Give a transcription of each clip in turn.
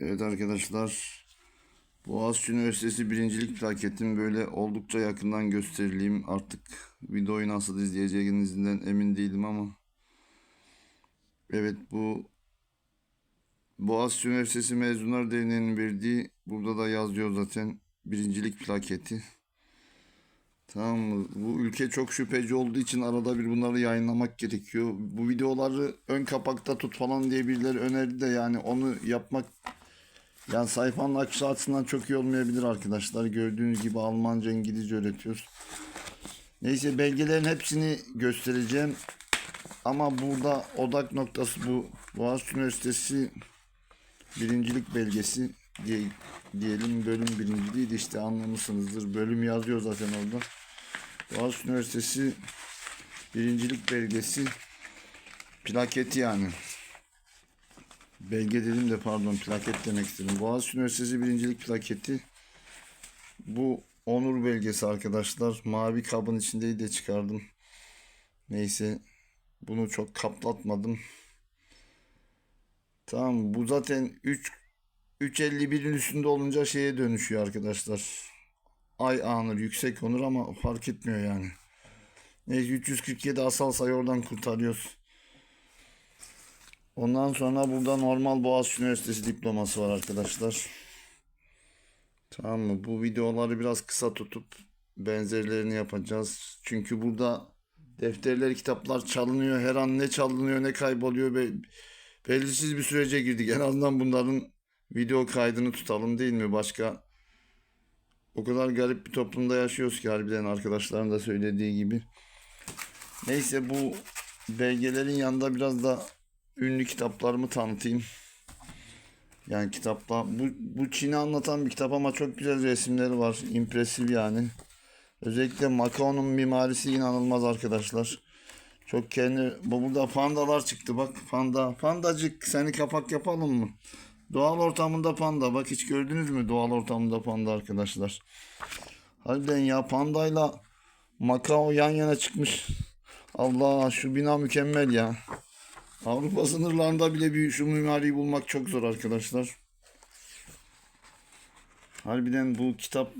Evet arkadaşlar. Boğaziçi Üniversitesi birincilik plaketimi böyle oldukça yakından gösterileyim. Artık videoyu nasıl izleyeceğinizden emin değilim ama. Evet bu Boğaziçi Üniversitesi Mezunlar Derneği'nin verdiği burada da yazıyor zaten birincilik plaketi. Tamam mı? Bu ülke çok şüpheci olduğu için arada bir bunları yayınlamak gerekiyor. Bu videoları ön kapakta tut falan diye birileri önerdi de yani onu yapmak yani sayfanın akışı açısından çok iyi olmayabilir arkadaşlar. Gördüğünüz gibi Almanca, İngilizce öğretiyoruz. Neyse belgelerin hepsini göstereceğim. Ama burada odak noktası bu. Boğaziçi Üniversitesi birincilik belgesi diye diyelim bölüm birinciliği de işte anlamışsınızdır. Bölüm yazıyor zaten orada. Boğaziçi Üniversitesi birincilik belgesi plaketi yani. Belge dedim de pardon plaket demek istedim. Boğaziçi Üniversitesi birincilik plaketi. Bu onur belgesi arkadaşlar. Mavi kabın içindeydi de çıkardım. Neyse. Bunu çok kaplatmadım. Tamam bu zaten 3 3.51'in üstünde olunca şeye dönüşüyor arkadaşlar. Ay anır yüksek onur ama fark etmiyor yani. Neyse 347 asal sayı oradan kurtarıyoruz. Ondan sonra burada normal Boğaziçi Üniversitesi diploması var arkadaşlar. Tamam mı? Bu videoları biraz kısa tutup benzerlerini yapacağız. Çünkü burada defterler, kitaplar çalınıyor. Her an ne çalınıyor, ne kayboluyor. Be belirsiz bir sürece girdik. En azından bunların video kaydını tutalım değil mi? Başka o kadar garip bir toplumda yaşıyoruz ki harbiden arkadaşların da söylediği gibi. Neyse bu belgelerin yanında biraz da ünlü kitaplarımı tanıtayım. Yani kitapla bu, bu Çin'i anlatan bir kitap ama çok güzel resimleri var. İmpresif yani. Özellikle Macao'nun mimarisi inanılmaz arkadaşlar. Çok kendi bu burada pandalar çıktı bak panda pandacık seni kapak yapalım mı? Doğal ortamında panda bak hiç gördünüz mü doğal ortamında panda arkadaşlar? Harbiden ya pandayla Macao yan yana çıkmış. Allah şu bina mükemmel ya. Avrupa sınırlarında bile bir şu mimariyi bulmak çok zor arkadaşlar. Harbiden bu kitap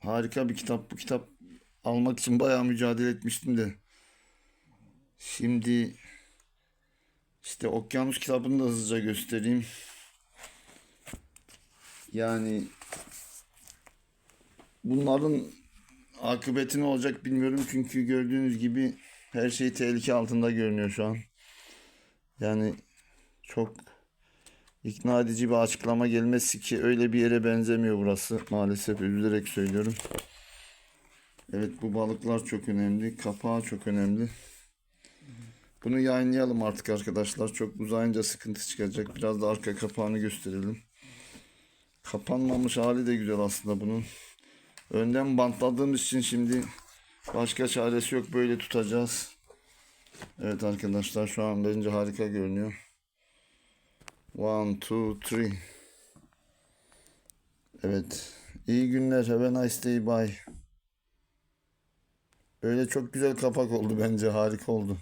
harika bir kitap. Bu kitap almak için bayağı mücadele etmiştim de. Şimdi işte Okyanus kitabını da hızlıca göstereyim. Yani bunların akıbeti ne olacak bilmiyorum çünkü gördüğünüz gibi her şey tehlike altında görünüyor şu an. Yani çok ikna edici bir açıklama gelmesi ki öyle bir yere benzemiyor burası. Maalesef üzülerek söylüyorum. Evet bu balıklar çok önemli. Kapağı çok önemli. Bunu yayınlayalım artık arkadaşlar. Çok uzayınca sıkıntı çıkacak. Biraz da arka kapağını gösterelim. Kapanmamış hali de güzel aslında bunun. Önden bantladığımız için şimdi başka çaresi yok. Böyle tutacağız. Evet arkadaşlar şu an bence harika görünüyor. One, two, three. Evet. İyi günler. Have a nice day. Bye. Öyle çok güzel kapak oldu bence. Harika oldu.